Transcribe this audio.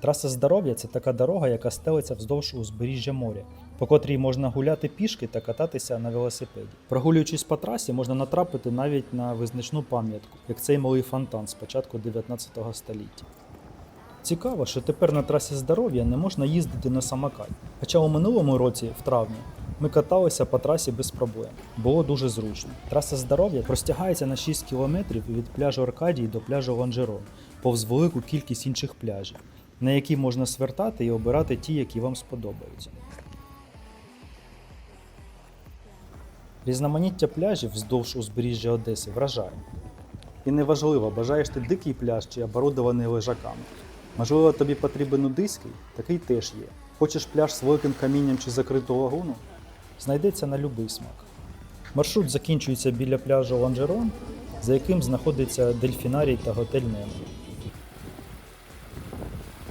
Траса здоров'я це така дорога, яка стелиться вздовж узбережжя моря, по котрій можна гуляти пішки та кататися на велосипеді. Прогулюючись по трасі, можна натрапити навіть на визначну пам'ятку, як цей малий фонтан з початку 19 століття. Цікаво, що тепер на трасі здоров'я не можна їздити на самокаті. Хоча у минулому році, в травні, ми каталися по трасі без проблем. Було дуже зручно. Траса здоров'я простягається на 6 кілометрів від пляжу Аркадії до пляжу Ланжерон, повз велику кількість інших пляжів, на які можна свертати і обирати ті, які вам сподобаються. Різноманіття пляжів вздовж узбережжя Одеси вражає. І неважливо, бажаєш ти дикий пляж чи оборудований лежаками. Можливо, тобі потрібен нудиський, такий теж є. Хочеш пляж з великим камінням чи закриту лагуну? Знайдеться на любий смак. Маршрут закінчується біля пляжу Ланжерон, за яким знаходиться дельфінарій та готель Немо.